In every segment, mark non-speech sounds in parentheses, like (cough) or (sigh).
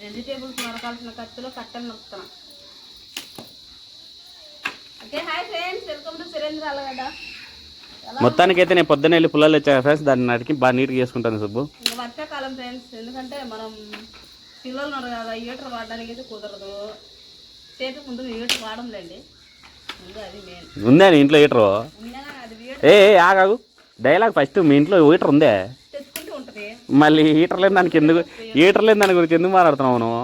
Vegetables నరకాల్సిన కత్తిలో కట్టెలు నొక్కుతున్నా. Okay hi friends welcome to Surendra Allagadda మొత్తానికి అయితే నేను పొద్దున్న వెళ్ళి పుల్లలు వచ్చాను ఫ్రెండ్స్ దాన్ని నడికి బాగా నీట్గా చేసుకుంటాను సుబ్బు. ఇంకా వర్షాకాలం ఫ్రెండ్స్ ఎందుకంటే మనం పిల్లలు ఉన్నారు కదా హీటర్ వాడడానికి అయితే కుదరదు. చేతి ముందు హీటర్ వాడంలేండి. ముందు అది మెయిన్ ఉందే నీ ఇంట్లో హీటరు ఏ ఆగాగు డైలాగ్ ఫస్ట్ మీ ఇంట్లో హీటర్ ఉందే? మళ్ళీ హీటర్ లేని దానికి ఎందుకు హీటర్ లేని దాని గురించి ఎందుకు మాట్లాడుతున్నావు నువ్వు?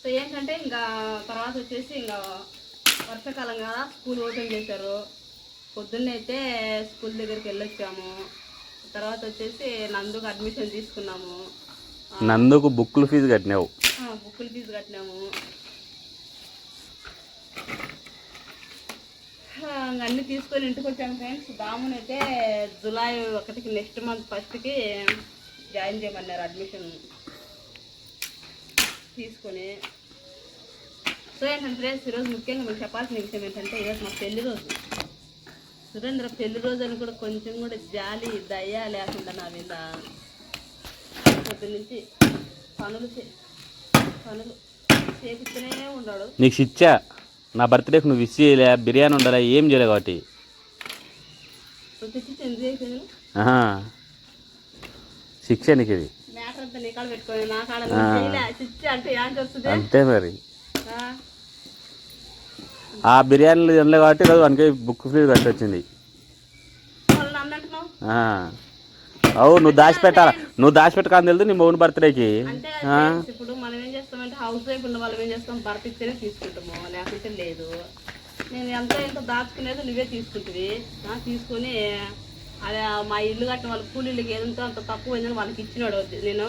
సో ఏంటంటే ఇంకా తర్వాత వచ్చేసి ఇంకా వర్షాకాలం కదా స్కూల్ ఓపెన్ చేశారు. పొద్దున్నే అయితే స్కూల్ దగ్గరికి వెళ్ళొచ్చాము. తర్వాత వచ్చేసి నందుకు అడ్మిషన్ తీసుకున్నాము. నందుకు బుక్కులు ఫీజు కట్టినావు. ఆ, బుక్కులు ఫీజు కట్టినాము ఆ, ఇంక అన్నీ తీసుకొని ఇంటికి వచ్చాను ఫ్రెండ్స్ దాముని అయితే జులై ఒకటికి నెక్స్ట్ మంత్ ఫస్ట్కి జాయిన్ చేయమన్నారు అడ్మిషన్ తీసుకొని. సో ఏంటంటే ఫ్రెండ్స్ ఈరోజు ముఖ్యంగా మీకు చెప్పాల్సిన విషయం ఏంటంటే ఈరోజు మా పెళ్ళి రోజు. సురేంద్ర పెళ్ళి రోజు అని కూడా కొంచెం కూడా జాలి దయ లేకుండా నా మీద పొద్దు నుంచి పనులు చే పనులు చేపిస్తూనే ఉన్నాడు. నీకు ఇచ్చా నా బర్త్డేకి నువ్వు విష్ చేయలే బిర్యానీ ఉండాలి ఏం చేయలే కాబట్టి. శిక్ష నీకు ఇది. అంతా మరి. ఆ. బిర్యానీలు తినలే కాబట్టి ఈరోజు మనకి బుక్ ఫీజు కట్టి అవు నువ్వు దాచిపెట్టాల? నువ్వు దాచిపెట్టకాని తెలుసు నీ మౌన్ బర్త్డేకి. అంటే friends, ఇప్పుడు మనం ఏం చేస్తామంటే హౌస్ వైఫ్ ఉన్న వాళ్ళం ఏం చేస్తాం? భర్త తీసుకుంటాము లేకుంటే లేదు. నేను ఎంత ఎంత దాచుకునేది నువ్వే తీసుకుంటుంది తీసుకొని అది మా ఇల్లు కట్టిన వాళ్ళ కూలీలకి ఏదంతో అంత తక్కువ అయిందని వాళ్ళకి ఇచ్చినాడు నేను.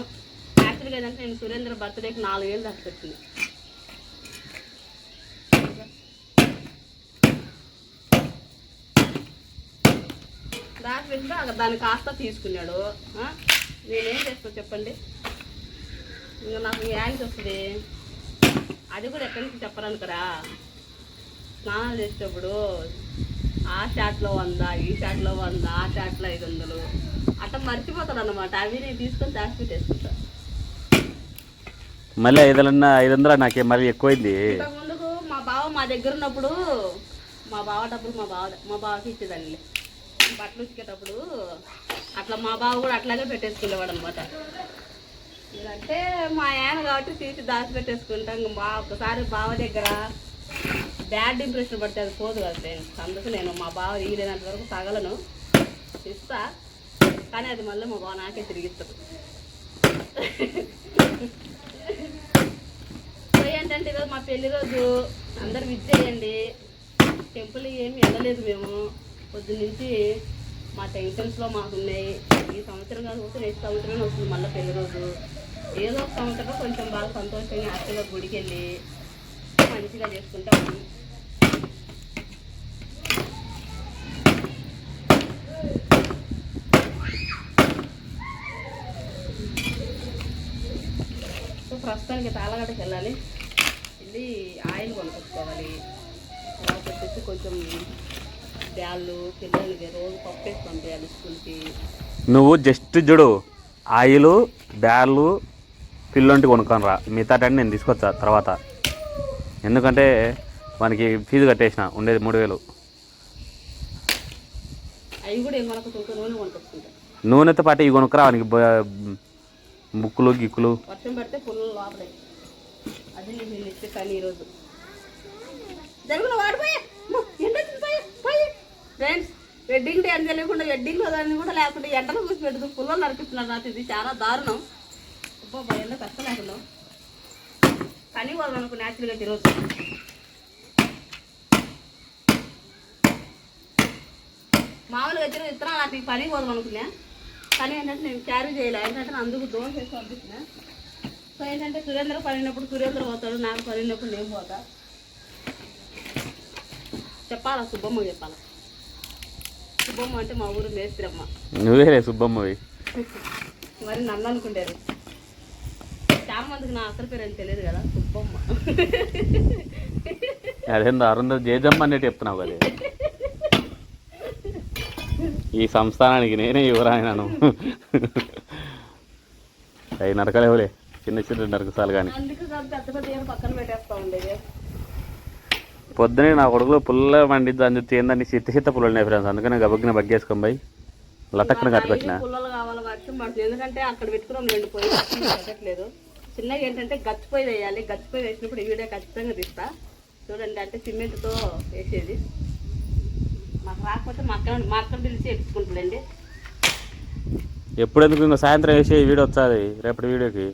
యాక్చువల్గా ఏంటంటే నేను సురేంద్ర బర్త్డేకి నాలుగు వేలు దాచిపెట్టింది. దాచిపెట్టితే అక్కడ దాన్ని కాస్త తీసుకున్నాడు? నేనేం చేస్తా చెప్పండి? ఇంకా నాకు యాంక్ వస్తుంది. అది కూడా ఎక్కడి నుంచి చెప్పరనుకరా స్నానాలు చేసేటప్పుడు ఆ షాట్లో వంద ఈ షాట్లో వంద ఆ షాట్లో ఐదు వందలు. అట్లా మర్చిపోతాను అనమాట అవి నేను తీసుకొని దాచిపెట్టేసుకుంటా మళ్ళీ ఐదు వందల ఐదు వందలు నాకే మళ్ళీ ఎక్కువైంది. ముందుకు మా బావ మా దగ్గర ఉన్నప్పుడు మా బావ డబ్బులు మా బావ మా బావకి ఇచ్చేదాన్ని. బట్టలు ఉతికేటప్పుడు అట్లా మా బావ కూడా అట్లాగే పెట్టేసుకునేవాడు అనమాట అంటే మా ఆయన కాబట్టి తీసి దాచి పెట్టేసుకుంటాం. మా ఒకసారి బావ దగ్గర బ్యాడ్ ఇంప్రెషన్ పడితే అది పోదు కదా ఫ్రెండ్స్. అందుకు నేను మా బావ తీయలేనంత వరకు తగలను. ఇస్తా. కానీ అది మళ్ళీ మా బావ నాకే తిరిగిస్తుంది ఏంటంటే ఈరోజు మా పెళ్ళి రోజు అందరు విజ్ చేయండి టెంపుల్ ఏమి వెళ్ళలేదు మేము. పొద్దున్న నుంచి మా టెన్షన్స్లో మాకు ఉన్నాయి ఈ సంవత్సరం కాకపోతే నెక్స్ట్ సంవత్సరం వస్తుంది మళ్ళీ పెళ్ళి రోజు. ఏదో ఒక సంవత్సరం కొంచెం బాగా సంతోషంగా హ్యాపీగా గుడికి వెళ్ళి మంచిగా చేసుకుంటాం సో ప్రస్తుతానికి తాళగడ్డకి వెళ్ళాలి. వెళ్ళి ఆయిల్ కొనుక్కోవాలి. తర్వాత వచ్చేసి కొంచెం బ్యాళ్ళు పిల్లలకి రోజు పప్పు వేసి పంపించాలి స్కూల్కి. నువ్వు జస్ట్ చూడు ఆయిల్ బ్యాళ్ళు పిల్లొంటి కొనుక్కొని రా. మిగతా టైం నేను తీసుకొచ్చా తర్వాత. ఎందుకంటే మనకి ఫీజు కట్టేసిన ఉండేది మూడు వేలు. నూనెతో పాటు ఇవి కొనుక్కరా వానికి బ- బుక్కులు గిక్కులు. వర్షం ఫ్రెండ్స్ వెడ్డింగ్ డే అని తెలియకుండా వెడ్డింగ్ దాన్ని కూడా లేకుండా ఎండలో చూసి పెడుతూ పుల్లలు నడిపిస్తున్నారు నాకు ఇది చాలా దారుణం. అబ్బా ఎండ కష్టం లేకుండా పని వాళ్ళు అనుకో న్యాచురల్గా ఈరోజు మామూలుగా అయితే విత్తనాలు అటు పని పోదాం అనుకున్నా కానీ ఏంటంటే నేను క్యారీ చేయలే. ఏంటంటే అందుకు దోశ చేసి పంపిస్తున్నా సో ఏంటంటే సురేంద్ర పడినప్పుడు సురేంద్ర పోతాడు నాకు పడినప్పుడు నేను పోతా. చెప్పాలా శుభమ్మ చెప్పాలా? సుబ్బమ్మ అంటే మా ఊరు మేస్త్రమ్మ. నువ్వేలే సుబ్బమ్మవి. మరి నన్ను అనుకుంటారు. చాలా మందికి నా అసలు పేరు అని తెలియదు కదా సుబ్బమ్మ. అదేందో అరుంధ జేజమ్మ అన్నట్టు చెప్తున్నావు కదా. ఈ సంస్థానానికి నేనే యువరాయనను అవి నరకలేవులే చిన్న చిన్న నరకసాలు కానీ. అందుకే పక్కన పెట్టేస్తా ఉండేది. పొద్దునే నా కొడుకులో పుల్ల వండిద్దు అని చెప్తే ఏందండి? చిత్త చిత్త పుల్లలు ఉన్నాయి ఫ్రెండ్స్. అందుకని గబగ్గిన బగ్గేసుకొని పోయి లటక్కన కట్టుకొచ్చిన. పుల్లలు కావాలి ఎందుకంటే అక్కడ పెట్టుకున్నాం రెండు పెట్టట్లేదు చిన్నగా ఏంటంటే గచ్చిపోయి వేయాలి. గచ్చిపోయి వేసినప్పుడు ఈ వీడియో ఖచ్చితంగా తీస్తా. చూడండి అంటే సిమెంట్తో వేసేది. మాకు రాకపోతే మా అక్క మా అక్కని పిలిచి ఎక్కించుకుంటుందండి ఎప్పుడు ఎందుకు ఇంకా సాయంత్రం వేసే వీడియో వచ్చాది రేపటి వీడియోకి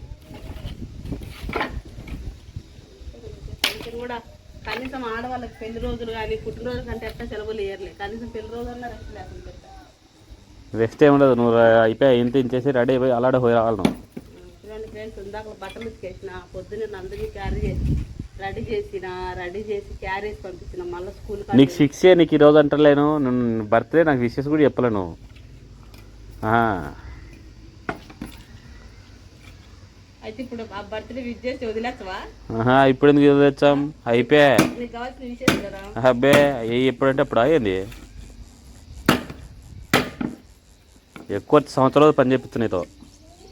కొంచెం కూడా కనీసం ఆడవాళ్ళకి పెళ్ళి రోజులు కానీ పుట్టినరోజు కంటే ఎట్లా సెలవులు ఇయ్యర్లే. కనీసం పెళ్ళి రోజు అన్నా రెస్ట్ లేకుండా. రెస్ట్ ఏముండదు నువ్వు అయిపోయి ఇంత ఇంచేసి రెడీ అయిపోయి అలాడే పోయి రావాలి నువ్వు చూడండి ఫ్రెండ్స్ ఇందాక బట్టలు ఉతికేసిన పొద్దున్న నందుని క్యారీ చేసి రెడీ చేసిన రెడీ చేసి క్యారేజ్ పంపించిన మళ్ళీ స్కూల్ నీకు సిక్స్ నీకు ఈరోజు అంటలేను. నువ్వు బర్త్డే నాకు విషెస్ కూడా చెప్పలేను ఆ, అయితే ఇప్పుడు ఆ బర్త్డే విజ్ చేసి వదిలేస్తావా? ఆహా, ఇప్పుడు ఎందుకు ఇది తెచ్చాం అయిపోయా. నీకు కావాల్సిన విషయం కదా అబ్బే ఏ ఎప్పుడంటే అప్పుడు అయ్యింది ఎక్కువ సంవత్సరాలు పని చేపిస్తుంది నీతో.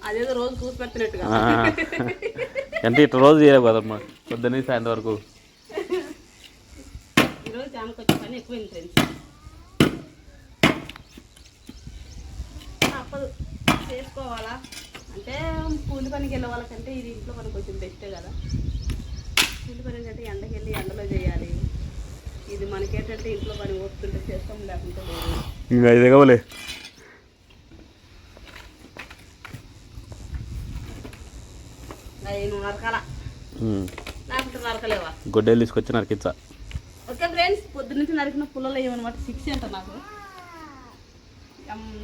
అదేదో రోజు కూసి పెడుతున్నట్టుగా. ఆ. అంటే ఇట్లా రోజు చేయలేవు కదమ్మా. పొద్దున్న సాయంత్రం వరకు. ఈరోజు పని ఫ్రెండ్స్ తప్పదు చేసుకోవాలా? అంటే కూలి పనికి వెళ్ళే వాళ్ళకంటే ఇది ఇంట్లో పని కొంచెం బెస్టే కదా. కూలి పని అంటే ఎండకి వెళ్ళి ఎండలో చేయాలి. ఇది మనకేంటంటే ఇంట్లో పని వస్తుంటే చేస్తాం లేకుంటే లేదు. ఇంకా ఇది కావలే గొడ్డలు తీసుకొచ్చి నరికిచ్చా ఓకే ఫ్రెండ్స్ పొద్దున్నుంచి నరికిన పుల్లలు ఏమన్నమాట? శిక్ష అంట నాకు.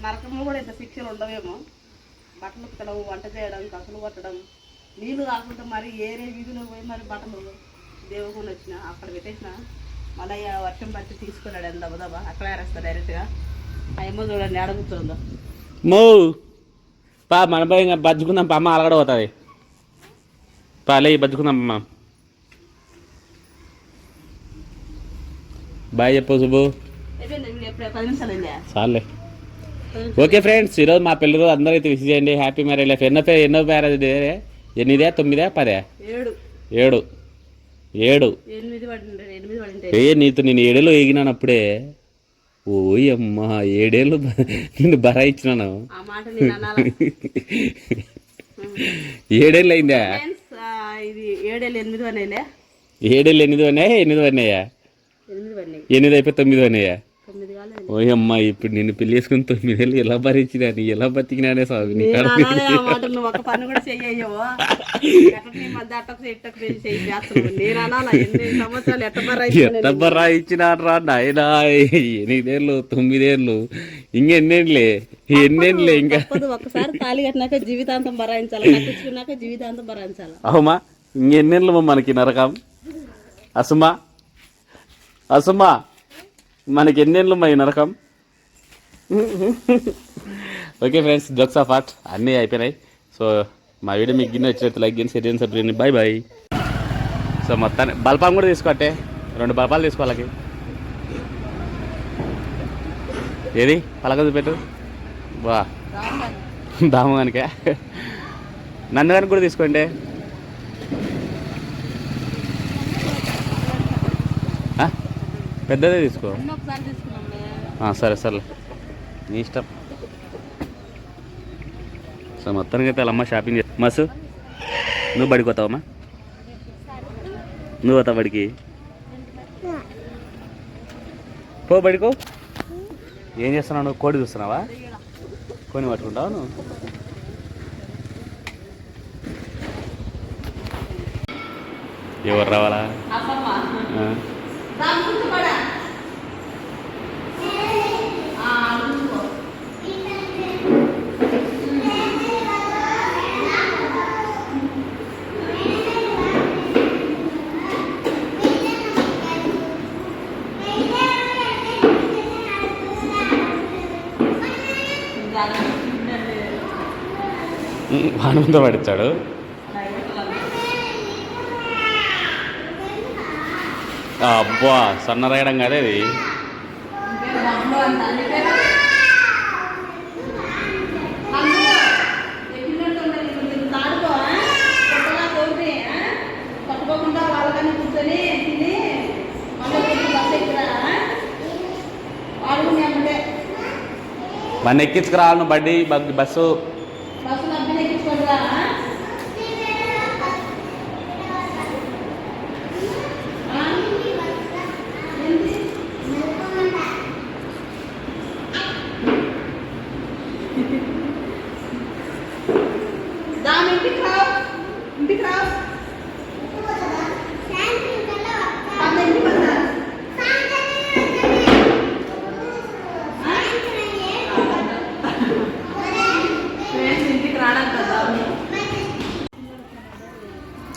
నరకంలో కూడా ఇంత శిక్షలు ఉండవేమో. బట్టలు ఉతకడం వంట చేయడం కసులు కొట్టడం నీళ్ళు కాకుండా మరి ఏరే వీధిలో పోయి మరి బట్టలు దేవుకొని వచ్చిన అక్కడ పెట్టేసిన మళ్ళీ వర్షం పట్టి తీసుకున్నాడు ఎంత దబదబా. అక్కడ ఆరేస్తా డైరెక్ట్గా అయ్యమ్మ చూడండి కూర్చోందో. మో! పా మన పోయి బజ్జుకుందాం పా అమ్మ అలగడ పోతుంది. పా లే బజ్జుకుందాం అమ్మ బాయ్ చెప్పు శుభు పది నిమిషాలు చాలే. ఓకే ఫ్రెండ్స్ ఈరోజు మా పిల్లలు అందరూ అయితే విష్ చేయండి. హ్యాపీ మ్యారేజ్ లైఫ్ ఎన్నో పేరు ఎన్నో మ్యారేజ్ డే ఎనిమిదే తొమ్మిదే? పదే? ఏడు. ఏడు. ఏడు. ఏ నీతో నేను ఏడేళ్ళు ఎగినానప్పుడే ఓయ్ అమ్మా ఏడేళ్ళు నిన్ను నేను అనాల? (laughs) ఏడేళ్ళు అయిందా? ఏడేళ్ళు ఎనిమిది అన్నాయా ఎనిమిది అయిపోయి తొమ్మిది అన్నాయా ఓయ్ అమ్మా ఇప్పుడు నిన్ను పెళ్ళి చేసుకుని తొమ్మిదేళ్ళు ఎలా భరించినా నీ ఎలా బతికినానే సాగు నీ ఒక పని కూడా చెయ్యవు ఎట్ట బర్రా ఇచ్చినారా నాయనా ఎనిమిదేళ్ళు తొమ్మిదేళ్ళు ఇంకెన్నేళ్ళే ఎన్నేళ్ళే ఇంకా? ఒక్కసారి తాళి కట్టినాక జీవితాంతం భరాయించాలి కట్టించుకున్నాక జీవితాంతం భరాయించాలి. అవుమా ఇంకెన్నేళ్ళు మనకి నరకం? అసుమా అసుమా మనకి ఎన్నేళ్ళు మా ఈ నరకం? Okay friends jokes apart అన్నీ అయిపోయినాయి. సో మా వీడియో మీకు గిన్నె వచ్చినట్టు లైక్ చేయండి షేర్ చేయండి సబ్స్క్రైబ్ చేయండి. బాయ్ బాయ్ సో మొత్తాన్ని బల్పాం కూడా తీసుకోవట్టే. రెండు బల్పాలు తీసుకోవాలకి ఏది? పలక పెట్టు వా. (laughs) దామగానికే? నన్ను కానీ కూడా తీసుకోండి. పెద్దదే తీసుకో. సరే సర్లే. నీ ఇష్టం. సో మొత్తానికి అయితే వాళ్ళమ్మ షాపింగ్ చే మసు నువ్వు బడికి పోతావమ్మా నువ్వు పోతావు బడికి? పో బడికో. ఏం చేస్తున్నావు నువ్వు? కోడి చూస్తున్నావా? కొని పట్టుకుంటావా నువ్వు? ఎవరు రావాలా? ఆనందం పడిచాడు అబ్బా సన్న రాయడం కాదే ఇది. మన ఎక్కించుకురావాలను బడ్డీ బస్సు దాని ఇంటికి రా. ఇంటికి రా.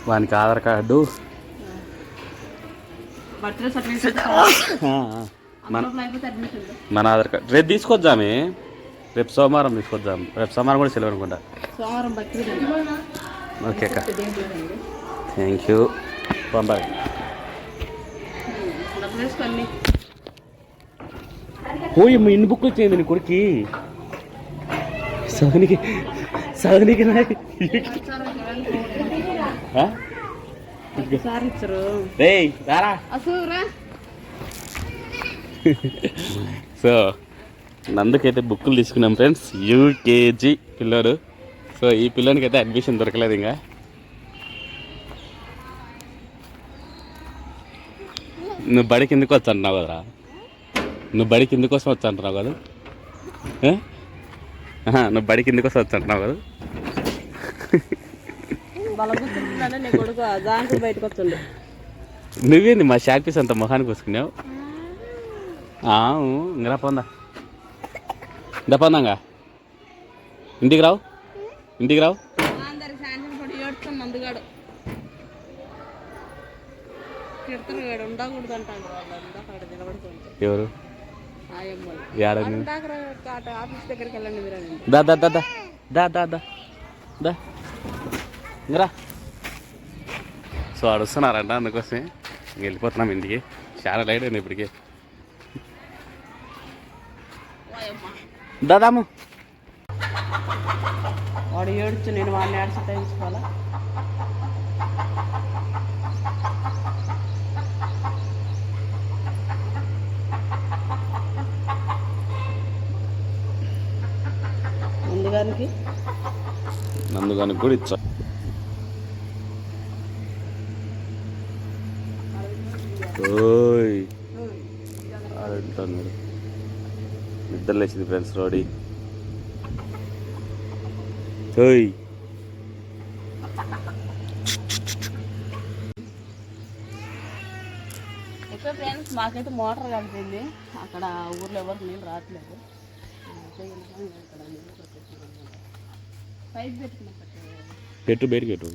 వానికి ఆధార్ కార్డు. మన ఆధార్ కార్డు. రేపు తీసుకొచ్చామే రేపు సోమవారం తీసుకొద్దాం రేపు సోమవారం కూడా సెలవు అనుకుంటా. సోమవారం ఓకే అక్క. Thank you. పంపాలి పోయి ఇన్ని బుక్లు వచ్చింది నీ కొడుకి. సగనికి సగనికి సో నందుకైతే బుక్కులు తీసుకున్నాం ఫ్రెండ్స్. యూకేజీ పిల్లోడు. సో ఈ పిల్లోనికి అయితే అడ్మిషన్ దొరకలేదు ఇంకా. నువ్వు బడికి ఎందుకు వచ్చి అంటున్నావు కదరా. నువ్వు బడికి ఎందుకు కోసం వచ్చి అంటున్నావు కదా నువ్వు బడికి ఎందుకు కోసం వచ్చి అంటున్నావు కదా నువ్వేంది మా షాక్ పీస్ అంత మొహానికి వసుకున్నావు ఇంకా పొందా. దపందంగా ఇంటికి రావు? ఇంటికి రావు? ఎవరు? సో అడుస్తున్నారంట అందుకోసం వెళ్ళిపోతున్నాం ఇంటికి. చాలా లైట్ అయింది ఇప్పటికే. దాదాము. వాడు ఏడుచు నేను వాడిని ఏడ్చి తగ్గించుకోవాలా ముందుగానికి నందుగాని కూడా ఇచ్చా. వచ్చింది ఫ్రెండ్స్ రోడీ. తోయ్ ఎక్కువ ఫ్రెండ్స్ మాకైతే మోటార్ కలిపింది అక్కడ ఊర్లో ఎవరు నీళ్ళు రావట్లేదు. పెట్టు బయటికి పెట్టు.